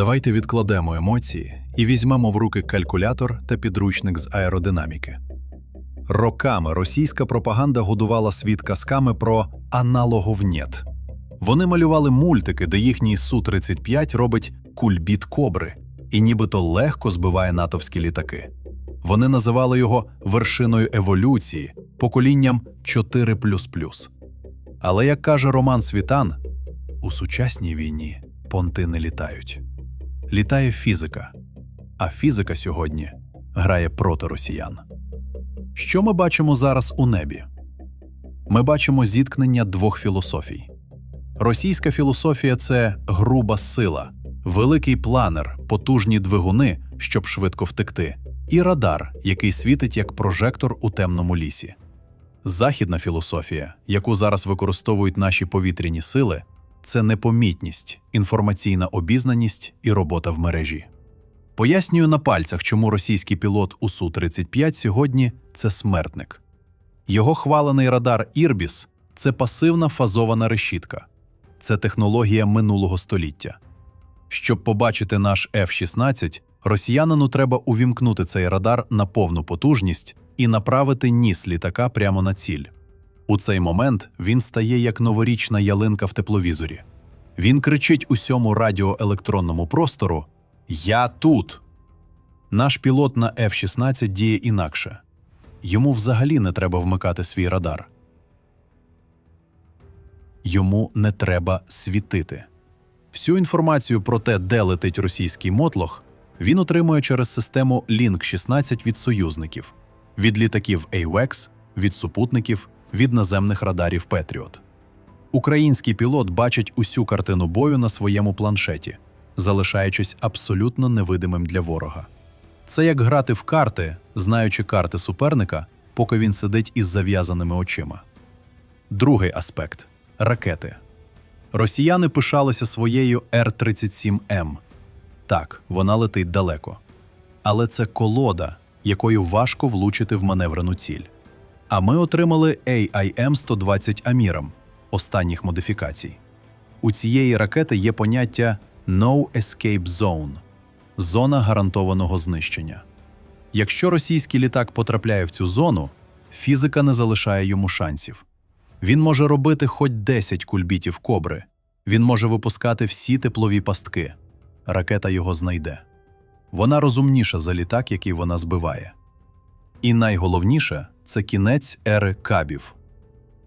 Давайте відкладемо емоції і візьмемо в руки калькулятор та підручник з аеродинаміки. Роками російська пропаганда годувала світ казками про аналоговнєт. Вони малювали мультики, де їхній Су-35 робить кульбіт кобри і нібито легко збиває натовські літаки. Вони називали його вершиною еволюції, поколінням 4. Але як каже Роман Світан, у сучасній війні понти не літають. Літає фізика, а фізика сьогодні грає проти росіян. Що ми бачимо зараз у небі? Ми бачимо зіткнення двох філософій. Російська філософія це груба сила, великий планер, потужні двигуни, щоб швидко втекти, і радар, який світить як прожектор у темному лісі. Західна філософія, яку зараз використовують наші повітряні сили, це непомітність, інформаційна обізнаність і робота в мережі. Пояснюю на пальцях, чому російський пілот у Су-35 сьогодні це смертник. Його хвалений радар Ірбіс це пасивна фазована решітка, це технологія минулого століття. Щоб побачити наш F-16, росіянину треба увімкнути цей радар на повну потужність і направити ніс літака прямо на ціль. У цей момент він стає як новорічна ялинка в тепловізорі. Він кричить усьому радіоелектронному простору Я тут. Наш пілот на F-16 діє інакше. Йому взагалі не треба вмикати свій радар. Йому не треба світити. Всю інформацію про те, де летить російський мотлох, він отримує через систему Link 16 від союзників, від літаків AWACS, від супутників, від наземних радарів Петріот. Український пілот бачить усю картину бою на своєму планшеті, залишаючись абсолютно невидимим для ворога. Це як грати в карти, знаючи карти суперника, поки він сидить із зав'язаними очима. Другий аспект ракети. Росіяни пишалися своєю Р-37М. Так, вона летить далеко. Але це колода, якою важко влучити в маневрену ціль. А ми отримали AIM-120 Амірам останніх модифікацій. У цієї ракети є поняття No Escape Zone зона гарантованого знищення. Якщо російський літак потрапляє в цю зону, фізика не залишає йому шансів. Він може робити хоч 10 кульбітів кобри, він може випускати всі теплові пастки. Ракета його знайде. Вона розумніша за літак, який вона збиває. І найголовніше це кінець ери кабів.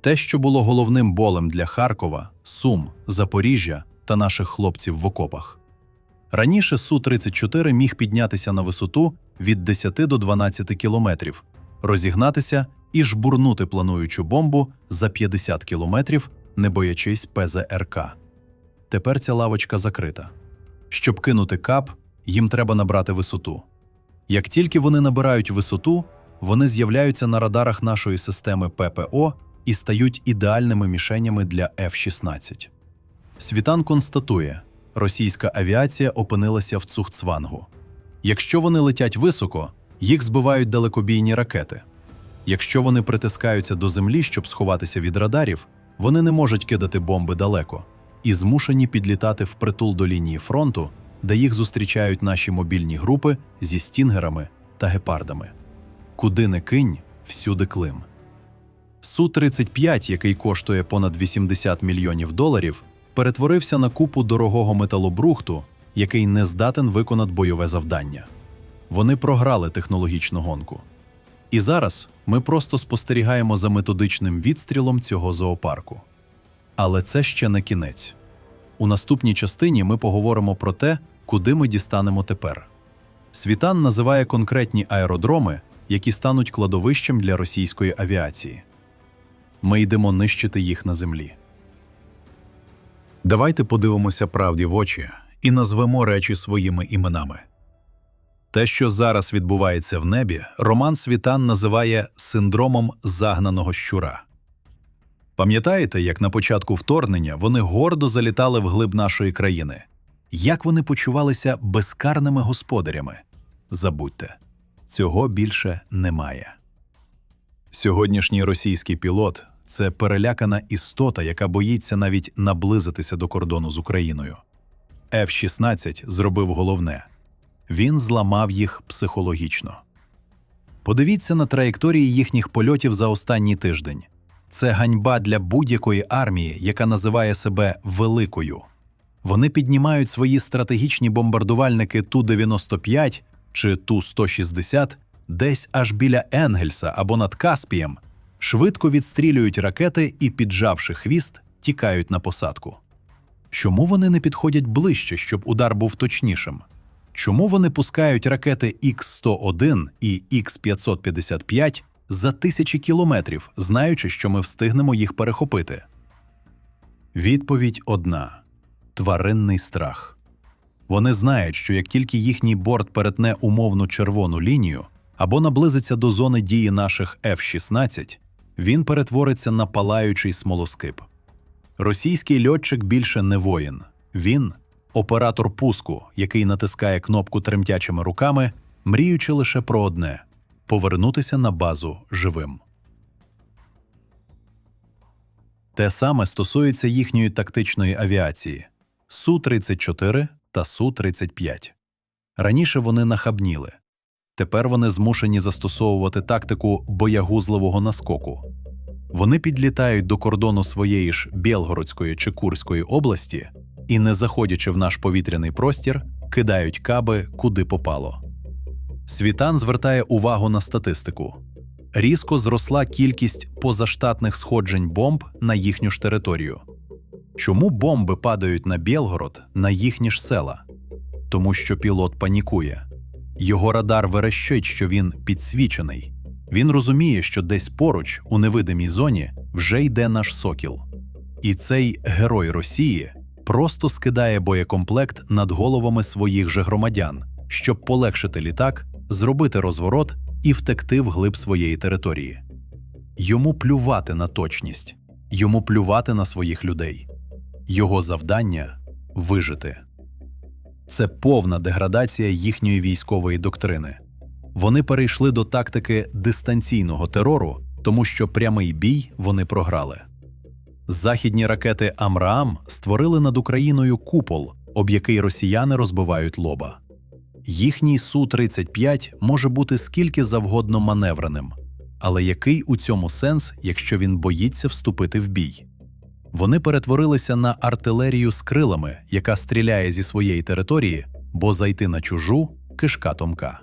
Те, що було головним болем для Харкова, Сум, Запоріжжя та наших хлопців в окопах. Раніше Су-34 міг піднятися на висоту від 10 до 12 кілометрів, розігнатися і жбурнути плануючу бомбу за 50 кілометрів, не боячись ПЗРК. Тепер ця лавочка закрита. Щоб кинути кап, їм треба набрати висоту. Як тільки вони набирають висоту, вони з'являються на радарах нашої системи ППО і стають ідеальними мішенями для F-16. Світан констатує, російська авіація опинилася в Цухцвангу. Якщо вони летять високо, їх збивають далекобійні ракети. Якщо вони притискаються до землі, щоб сховатися від радарів, вони не можуть кидати бомби далеко і змушені підлітати впритул до лінії фронту, де їх зустрічають наші мобільні групи зі стінгерами та гепардами. Куди не кинь, всюди клим. Су-35, який коштує понад 80 мільйонів доларів, перетворився на купу дорогого металобрухту, який не здатен виконати бойове завдання. Вони програли технологічну гонку. І зараз ми просто спостерігаємо за методичним відстрілом цього зоопарку. Але це ще не кінець. У наступній частині ми поговоримо про те, куди ми дістанемо тепер. Світан називає конкретні аеродроми, які стануть кладовищем для російської авіації. Ми йдемо нищити їх на землі. Давайте подивимося правді в очі і назвемо речі своїми іменами. Те, що зараз відбувається в небі, Роман Світан називає синдромом загнаного щура. Пам'ятаєте, як на початку вторгнення вони гордо залітали в глиб нашої країни? Як вони почувалися безкарними господарями? Забудьте, цього більше немає. Сьогоднішній російський пілот це перелякана істота, яка боїться навіть наблизитися до кордону з Україною. F-16 зробив головне він зламав їх психологічно. Подивіться на траєкторії їхніх польотів за останній тиждень. Це ганьба для будь-якої армії, яка називає себе великою. Вони піднімають свої стратегічні бомбардувальники Ту-95 чи Ту-160 десь аж біля Енгельса або над Каспієм, швидко відстрілюють ракети і, піджавши хвіст, тікають на посадку. Чому вони не підходять ближче, щоб удар був точнішим? Чому вони пускають ракети Х-101 і Х-555 за тисячі кілометрів, знаючи, що ми встигнемо їх перехопити? Відповідь одна тваринний страх. Вони знають, що як тільки їхній борт перетне умовну червону лінію або наблизиться до зони дії наших F-16, він перетвориться на палаючий смолоскип. Російський льотчик більше не воїн. Він оператор пуску, який натискає кнопку тремтячими руками, мріючи лише про одне повернутися на базу живим. Те саме стосується їхньої тактичної авіації Су-34 та Су-35. Раніше вони нахабніли. Тепер вони змушені застосовувати тактику боягузливого наскоку. Вони підлітають до кордону своєї ж Білгородської чи Курської області і, не заходячи в наш повітряний простір, кидають каби куди попало. Світан звертає увагу на статистику. Різко зросла кількість позаштатних сходжень бомб на їхню ж територію. Чому бомби падають на Білгород, на їхні ж села? Тому що пілот панікує. Його радар верещить, що він підсвічений. Він розуміє, що десь поруч, у невидимій зоні, вже йде наш сокіл. І цей герой Росії просто скидає боєкомплект над головами своїх же громадян, щоб полегшити літак, зробити розворот і втекти вглиб своєї території. Йому плювати на точність, йому плювати на своїх людей. Його завдання вижити. Це повна деградація їхньої військової доктрини. Вони перейшли до тактики дистанційного терору, тому що прямий бій вони програли. Західні ракети Амраам створили над Україною купол, об який росіяни розбивають лоба. Їхній Су-35 може бути скільки завгодно маневреним, але який у цьому сенс, якщо він боїться вступити в бій? Вони перетворилися на артилерію з крилами, яка стріляє зі своєї території, бо зайти на чужу кишка томка.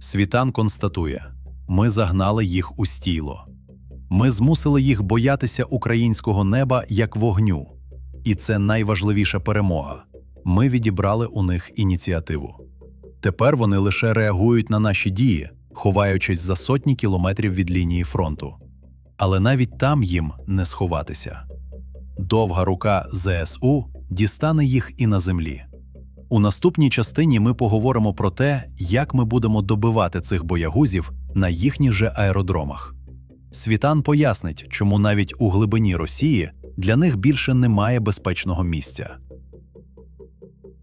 Світан констатує: ми загнали їх у стіло. Ми змусили їх боятися українського неба як вогню, і це найважливіша перемога. Ми відібрали у них ініціативу. Тепер вони лише реагують на наші дії, ховаючись за сотні кілометрів від лінії фронту. Але навіть там їм не сховатися. Довга рука ЗСУ дістане їх і на землі. У наступній частині ми поговоримо про те, як ми будемо добивати цих боягузів на їхніх же аеродромах. Світан пояснить, чому навіть у глибині Росії для них більше немає безпечного місця.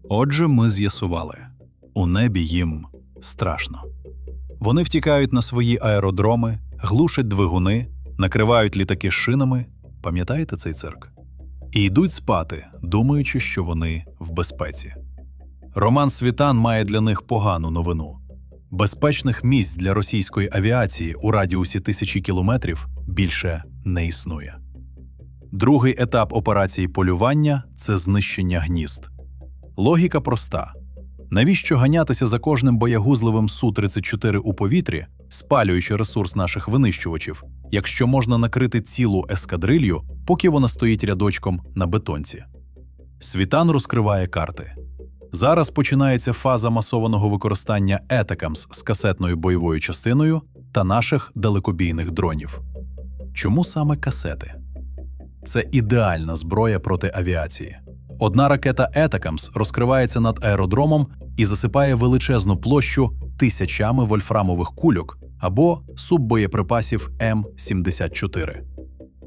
Отже, ми з'ясували у небі їм страшно. Вони втікають на свої аеродроми, глушать двигуни, накривають літаки шинами. Пам'ятаєте цей цирк? І йдуть спати, думаючи, що вони в безпеці. Роман Світан має для них погану новину. Безпечних місць для російської авіації у радіусі тисячі кілометрів більше не існує. Другий етап операції полювання це знищення гнізд. Логіка проста: навіщо ганятися за кожним боягузливим Су-34 у повітрі, спалюючи ресурс наших винищувачів, якщо можна накрити цілу ескадрилью, поки вона стоїть рядочком на бетонці? Світан розкриває карти. Зараз починається фаза масованого використання Етакамс з касетною бойовою частиною та наших далекобійних дронів. Чому саме касети? Це ідеальна зброя проти авіації. Одна ракета Етакамс розкривається над аеродромом і засипає величезну площу тисячами вольфрамових кульок або суббоєприпасів М74.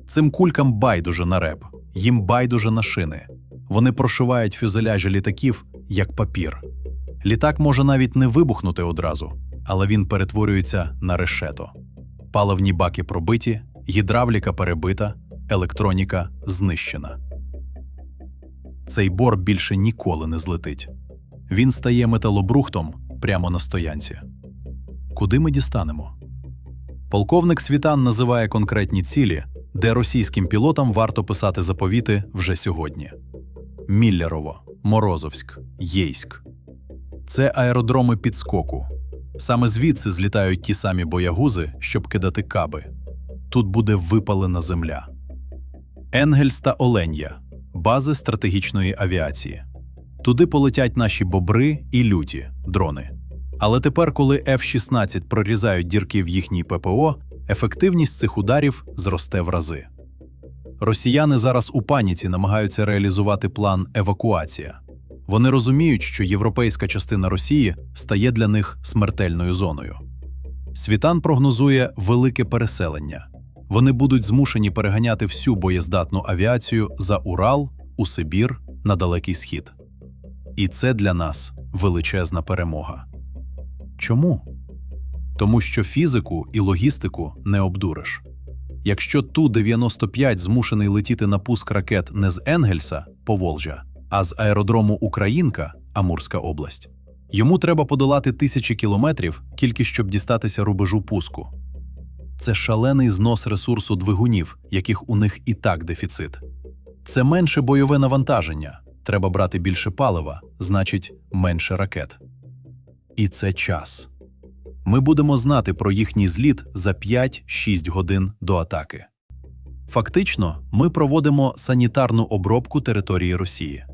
Цим кулькам байдуже на реп, їм байдуже на шини. Вони прошивають фюзеляжі літаків як папір. Літак може навіть не вибухнути одразу, але він перетворюється на решето. Паливні баки пробиті, гідравліка перебита, електроніка знищена. цей бор більше ніколи не злетить. Він стає металобрухтом прямо на стоянці. Куди ми дістанемо? Полковник Світан називає конкретні цілі, де російським пілотам варто писати заповіти вже сьогодні: Міллерово, Морозовськ, Єйськ. Це аеродроми підскоку. Саме звідси злітають ті самі боягузи, щоб кидати каби. Тут буде випалена земля. Енгельс та Оленя бази стратегічної авіації. Туди полетять наші бобри і люті дрони. Але тепер, коли F-16 прорізають дірки в їхній ППО, ефективність цих ударів зросте в рази. Росіяни зараз у паніці намагаються реалізувати план евакуація. Вони розуміють, що європейська частина Росії стає для них смертельною зоною. Світан прогнозує велике переселення. Вони будуть змушені переганяти всю боєздатну авіацію за Урал, у Сибір, на Далекий Схід. І це для нас величезна перемога. Чому? Тому що фізику і логістику не обдуриш. Якщо Ту-95 змушений летіти на пуск ракет не з Енгельса, Поволжя, а з аеродрому Українка, Амурська область, йому треба подолати тисячі кілометрів тільки щоб дістатися рубежу пуску. Це шалений знос ресурсу двигунів, яких у них і так дефіцит. Це менше бойове навантаження. Треба брати більше палива, значить, менше ракет. І це час. Ми будемо знати про їхній зліт за 5-6 годин до атаки. Фактично, ми проводимо санітарну обробку території Росії.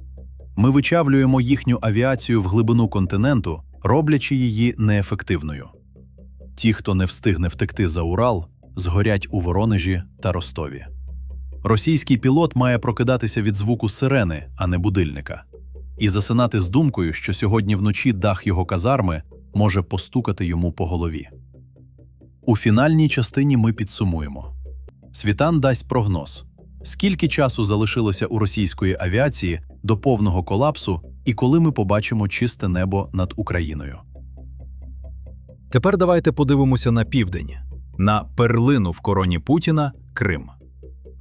Ми вичавлюємо їхню авіацію в глибину континенту, роблячи її неефективною. Ті, хто не встигне втекти за Урал, згорять у Воронежі та Ростові. Російський пілот має прокидатися від звуку сирени, а не будильника, і засинати з думкою, що сьогодні вночі дах його казарми може постукати йому по голові. У фінальній частині ми підсумуємо. Світан дасть прогноз, скільки часу залишилося у російської авіації до повного колапсу і коли ми побачимо чисте небо над Україною. Тепер давайте подивимося на південь, на перлину в короні Путіна Крим.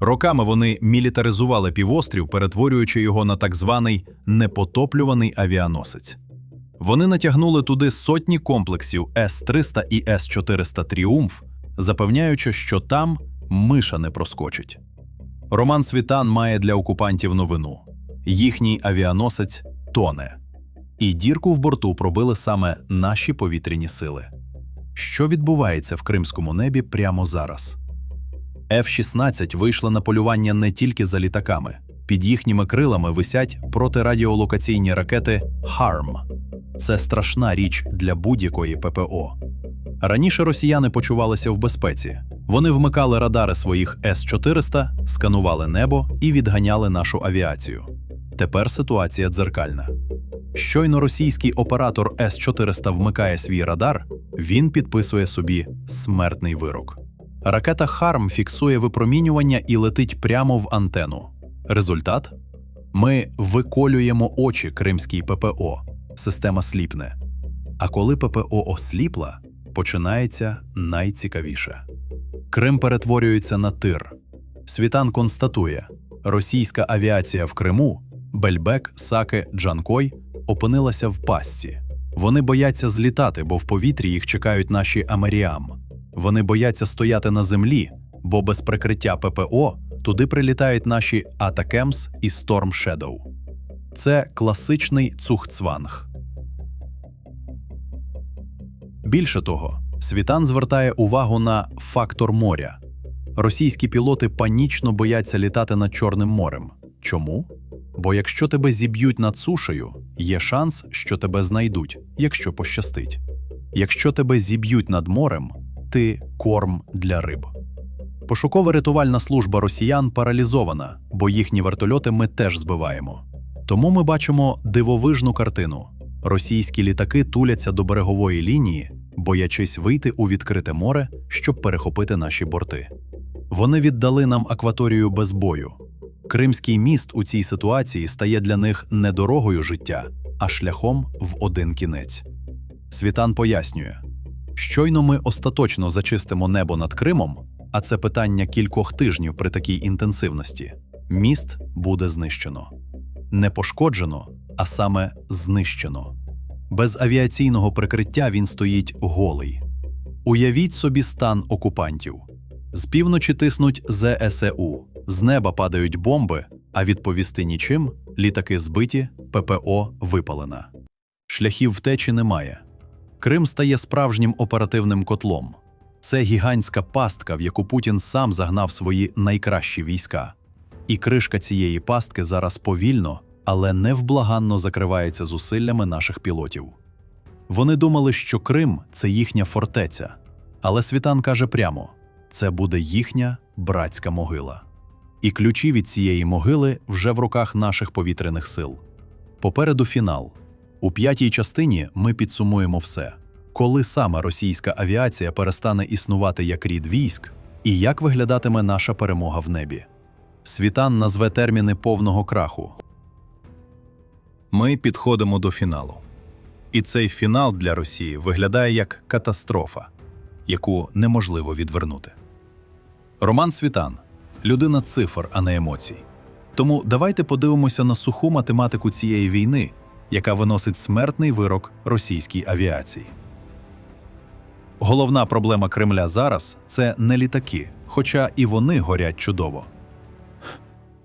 Роками вони мілітаризували півострів, перетворюючи його на так званий непотоплюваний авіаносець. Вони натягнули туди сотні комплексів С-300 і С-400 Тріумф, запевняючи, що там миша не проскочить. Роман Світан має для окупантів новину: їхній авіаносець тоне, і дірку в борту пробили саме наші повітряні сили. Що відбувається в кримському небі прямо зараз? F-16 вийшла на полювання не тільки за літаками. Під їхніми крилами висять протирадіолокаційні ракети HARM. Це страшна річ для будь-якої ППО. Раніше росіяни почувалися в безпеці. Вони вмикали радари своїх С-400, сканували небо і відганяли нашу авіацію. Тепер ситуація дзеркальна. Щойно російський оператор С-400 вмикає свій радар, він підписує собі смертний вирок. Ракета Харм фіксує випромінювання і летить прямо в антену. Результат ми виколюємо очі кримській ППО. Система сліпне. А коли ППО осліпла, починається найцікавіше. Крим перетворюється на тир. Світан констатує: російська авіація в Криму, Бельбек, Саке, Джанкой опинилася в пастці. Вони бояться злітати, бо в повітрі їх чекають наші Амеріам. Вони бояться стояти на землі, бо без прикриття ППО туди прилітають наші Атакемс і Storm Shadow. Це класичний цухцванг. Більше того, Світан звертає увагу на фактор моря. Російські пілоти панічно бояться літати над Чорним морем. Чому? Бо якщо тебе зіб'ють над сушею, є шанс, що тебе знайдуть, якщо пощастить. Якщо тебе зіб'ють над морем, ти корм для риб. Пошуково-рятувальна служба росіян паралізована, бо їхні вертольоти ми теж збиваємо. Тому ми бачимо дивовижну картину: російські літаки туляться до берегової лінії, боячись вийти у відкрите море, щоб перехопити наші борти. Вони віддали нам акваторію без бою. Кримський міст у цій ситуації стає для них не дорогою життя, а шляхом в один кінець. Світан пояснює: щойно ми остаточно зачистимо небо над Кримом, а це питання кількох тижнів при такій інтенсивності. Міст буде знищено. Не пошкоджено, а саме знищено. Без авіаційного прикриття він стоїть голий. Уявіть собі стан окупантів. З півночі тиснуть ЗСУ, з неба падають бомби, а відповісти нічим літаки збиті, ППО випалена. Шляхів втечі немає. Крим стає справжнім оперативним котлом. Це гігантська пастка, в яку Путін сам загнав свої найкращі війська. І кришка цієї пастки зараз повільно, але невблаганно закривається зусиллями наших пілотів. Вони думали, що Крим це їхня фортеця, але Світан каже прямо: це буде їхня братська могила. І ключі від цієї могили вже в руках наших повітряних сил. Попереду фінал. У п'ятій частині ми підсумуємо все, коли саме російська авіація перестане існувати як рід військ, і як виглядатиме наша перемога в небі. Світан назве терміни повного краху. Ми підходимо до фіналу. І цей фінал для Росії виглядає як катастрофа, яку неможливо відвернути. Роман Світан людина цифр, а не емоцій. Тому давайте подивимося на суху математику цієї війни, яка виносить смертний вирок російській авіації. Головна проблема Кремля зараз це не літаки, хоча і вони горять чудово.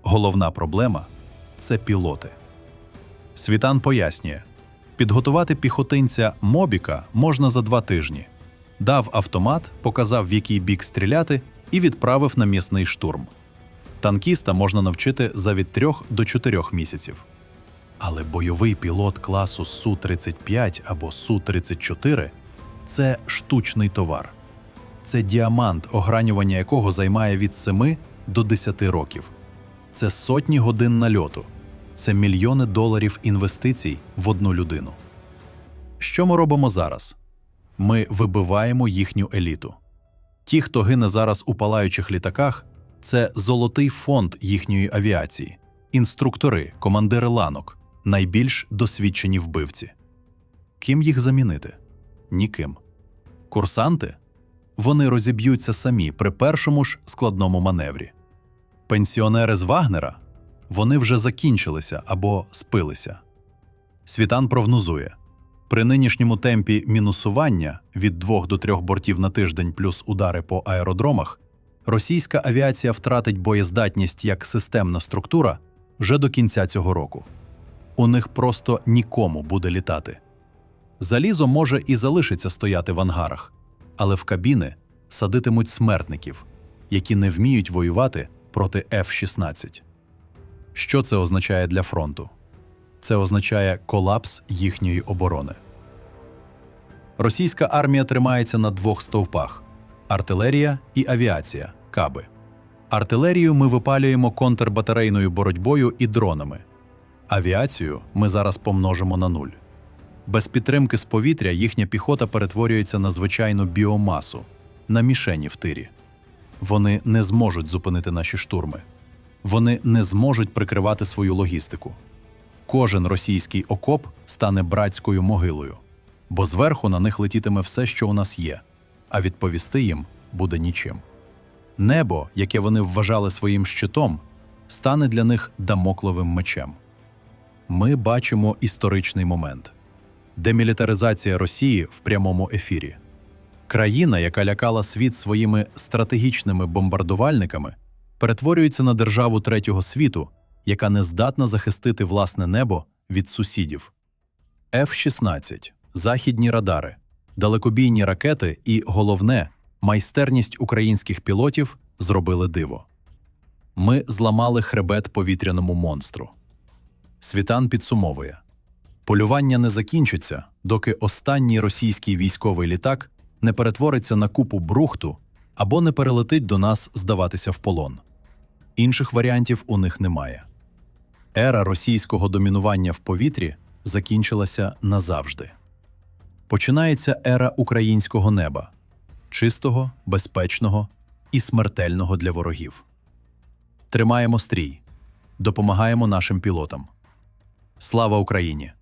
Головна проблема це пілоти. Світан пояснює: підготувати піхотинця Мобіка можна за два тижні. Дав автомат, показав, в який бік стріляти, і відправив на м'ясний штурм. Танкіста можна навчити за від 3 до 4 місяців. Але бойовий пілот класу Су-35 або Су-34 це штучний товар. Це діамант, огранювання якого займає від 7 до 10 років. Це сотні годин нальоту. Це мільйони доларів інвестицій в одну людину. Що ми робимо зараз? Ми вибиваємо їхню еліту. Ті, хто гине зараз у палаючих літаках, це золотий фонд їхньої авіації, інструктори, командири ланок, найбільш досвідчені вбивці. Ким їх замінити? Ніким. Курсанти? Вони розіб'ються самі при першому ж складному маневрі. Пенсіонери з Вагнера? Вони вже закінчилися або спилися. Світан прогнозує. При нинішньому темпі мінусування від 2 до 3 бортів на тиждень плюс удари по аеродромах, російська авіація втратить боєздатність як системна структура вже до кінця цього року. У них просто нікому буде літати. Залізо може і залишиться стояти в ангарах, але в кабіни садитимуть смертників, які не вміють воювати проти F-16. Що це означає для фронту? Це означає колапс їхньої оборони. Російська армія тримається на двох стовпах: артилерія і авіація каби. Артилерію ми випалюємо контрбатарейною боротьбою і дронами. Авіацію ми зараз помножимо на нуль. Без підтримки з повітря їхня піхота перетворюється на звичайну біомасу, на мішені в тирі. Вони не зможуть зупинити наші штурми. Вони не зможуть прикривати свою логістику. Кожен російський окоп стане братською могилою, бо зверху на них летітиме все, що у нас є, а відповісти їм буде нічим. Небо, яке вони вважали своїм щитом, стане для них дамокловим мечем. Ми бачимо історичний момент демілітаризація Росії в прямому ефірі. Країна, яка лякала світ своїми стратегічними бомбардувальниками, перетворюється на державу третього світу, яка не здатна захистити власне небо від сусідів. F-16, західні радари, далекобійні ракети і, головне, майстерність українських пілотів зробили диво. Ми зламали хребет повітряному монстру. Світан підсумовує: полювання не закінчиться, доки останній російський військовий літак не перетвориться на купу брухту або не перелетить до нас здаватися в полон. Інших варіантів у них немає. Ера російського домінування в повітрі закінчилася назавжди. Починається ера українського неба чистого, безпечного і смертельного для ворогів. Тримаємо стрій, допомагаємо нашим пілотам. Слава Україні!